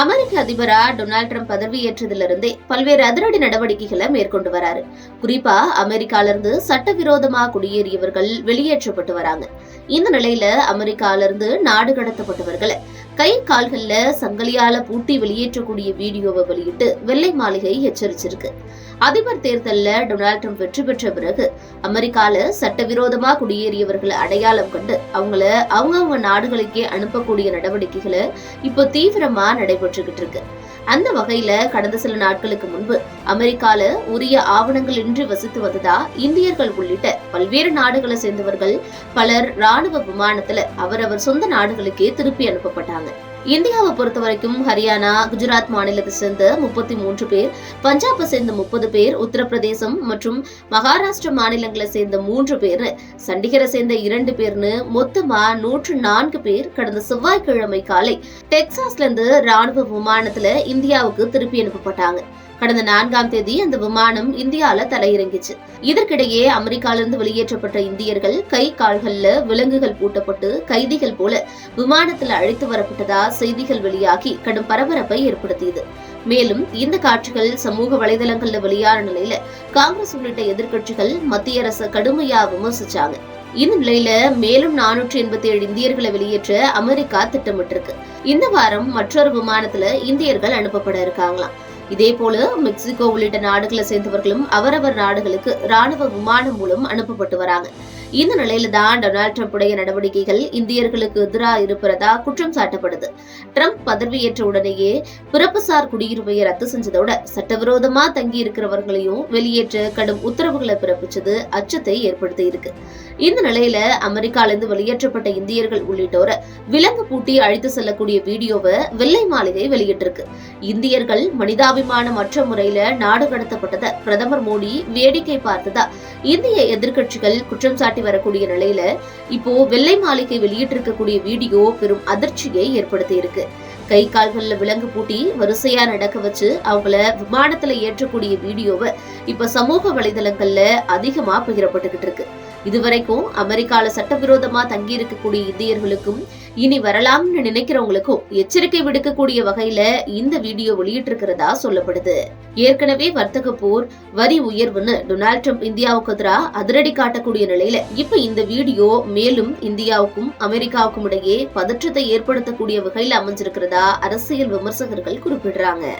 அமெரிக்க அதிபரா Donald Trump பதவியேற்றதிலிருந்தே பல்வேறு அதிரடி நடவடிக்கைகளை மேற்கொண்டு வராரு. குறிப்பா அமெரிக்கால இருந்து சட்டவிரோதமா குடியேறியவர்கள் வெளியேற்றப்பட்டு வராங்க. இந்த நிலையில அமெரிக்கால இருந்து நாடு கடத்தப்பட்டவர்களை கை கால்கள்ல சங்கிலியால பூட்டி வெளியேற்றக்கூடிய வீடியோவை வெளியிட்டு வெள்ளை மாளிகை எச்சரிச்சிருக்கு. அதிபர் தேர்தலில் டொனால்ட் ட்ரம்ப் வெற்றி பெற்ற பிறகு அமெரிக்கால சட்டவிரோதமா குடியேறியவர்களை அடையாளம் கண்டு அவங்கள அவங்கவுங்க நாடுகளுக்கே அனுப்பக்கூடிய நடவடிக்கைகளை இப்போ தீவிரமா நடைபெற்றுக்கிட்டு இருக்கு. அந்த வகையில கடந்த சில நாட்களுக்கு முன்பு அமெரிக்கால உரிய ஆவணங்கள் இன்றி வசித்து வந்ததா இந்தியர்கள் உள்ளிட்ட பல்வேறு நாடுகளை சேர்ந்தவர்கள் பலர் ராணுவ விமானத்துல அவரவர் சொந்த நாடுகளுக்கே திருப்பி அனுப்பப்பட்டாங்க. இந்தியாவை பொறுத்த வரைக்கும் ஹரியானா குஜராத் மாநிலத்தை சேர்ந்த முப்பத்தி மூன்று பேர் பஞ்சாபை சேர்ந்த முப்பது பேர் உத்தரப்பிரதேசம் மற்றும் மகாராஷ்டிர மாநிலங்களை சேர்ந்த மூன்று பேர் சண்டிகரை சேர்ந்த இரண்டு பேர்னு மொத்தமா நூற்று நான்கு பேர் கடந்த செவ்வாய்க்கிழமை காலை டெக்சாஸ்ல இருந்து ராணுவ விமானத்துல இந்தியாவுக்கு திருப்பி அனுப்பப்பட்டாங்க. கடந்த நான்காம் தேதி அந்த விமானம் இந்தியால தலையிறங்கிச்சு. இதற்கிடையே அமெரிக்கால இருந்து வெளியேற்றப்பட்ட இந்தியர்கள் கை கால்கள்ல விலங்குகள் பூட்டப்பட்டு கைதிகள் போல விமானத்துல அழைத்து வரப்பட்டதா செய்திகள் வெளியாகி கடும் பரபரப்பை ஏற்படுத்தியது. மேலும் இந்த காட்சிகள் சமூக வலைதளங்கள்ல வெளியான நிலையில காங்கிரஸ் உள்ளிட்ட எதிர்க்கட்சிகள் மத்திய அரசை கடுமையா விமர்சிச்சாங்க. இந்த நிலையில மேலும் நானூற்றி எண்பத்தி ஏழு இந்தியர்களை வெளியேற்ற அமெரிக்கா திட்டமிட்டிருக்கு. இந்த வாரம் மற்றொரு விமானத்துல இந்தியர்கள் அனுப்பப்பட இருக்காங்களாம். இதே போல மெக்சிகோ உள்ளிட்ட நாடுகளை சேர்ந்தவர்களும் அவரவர் நாடுகளுக்கு ராணுவ விமானம் மூலம் அனுப்பப்பட்டு வராங்க. இந்த நிலையில தான் டொனால்டு ட்ரம்புடைய நடவடிக்கைகள் இந்தியர்களுக்கு எதிராக இருப்பதா குற்றம் சாட்டப்படுது. ட்ரம்ப் பதவியேற்ற உடனேயே பிறப்புசார் குடியுரிமையை ரத்து செஞ்சதோட சட்டவிரோதமா தங்கி இருக்கிறவர்களையும் வெளியேற்ற கடும் உத்தரவுகளை பிறப்பிச்சது அச்சத்தை ஏற்படுத்தி இருக்கு. இந்த நிலையில அமெரிக்காவிலிருந்து வெளியேற்றப்பட்ட இந்தியர்கள் உள்ளிட்டோரை விலங்கு பூட்டி அழைத்து செல்லக்கூடிய வீடியோவை வெள்ளை மாளிகை வெளியிட்டிருக்கு. இந்தியர்கள் மனிதாபிமானமற்ற முறையில நாடு கடத்தப்பட்டதை பிரதமர் மோடி வேடிக்கை பார்த்ததா இந்திய எதிர்க்கட்சிகள் குற்றம் சாட்டி வரக்கூடிய நிலையில இப்போ வெள்ளை மாளிகை வெளியிட்டிருக்கக்கூடிய வீடியோ பெரும் அதிர்ச்சியை ஏற்படுத்தி இருக்கு கை கால்களில் விலங்கு பூட்டி வரிசையா நடக்க வச்சு அவங்கள விமானத்துல ஏற்றக்கூடிய வீடியோவை இப்ப சமூக வலைதளங்கள்ல அதிகமா பகிரப்பட்டுகிட்டு இருக்கு. இதுவரைக்கும் அமெரிக்கால சட்டவிரோதமா தங்கி இருக்கக்கூடிய இந்தியர்களுக்கும் இனி வரலாம்னு நினைக்கிறவங்களுக்கும் எச்சரிக்கை விடுக்கக்கூடிய வகையில இந்த வீடியோ வெளியிட்டிருக்கிறதா சொல்லப்படுது. ஏற்கனவே வர்த்தக போர் வரி உயர்வுன்னு டொனால்ட் ட்ரம்ப் இந்தியாவுக்கு எதிராக அதிரடி காட்டக்கூடிய நிலையில இப்ப இந்த வீடியோ மேலும் இந்தியாவுக்கும் அமெரிக்காவுக்கும் இடையே பதற்றத்தை ஏற்படுத்தக்கூடிய வகையில் அமைஞ்சிருக்கிறதா அரசியல் விமர்சகர்கள் குறிப்பிடுறாங்க.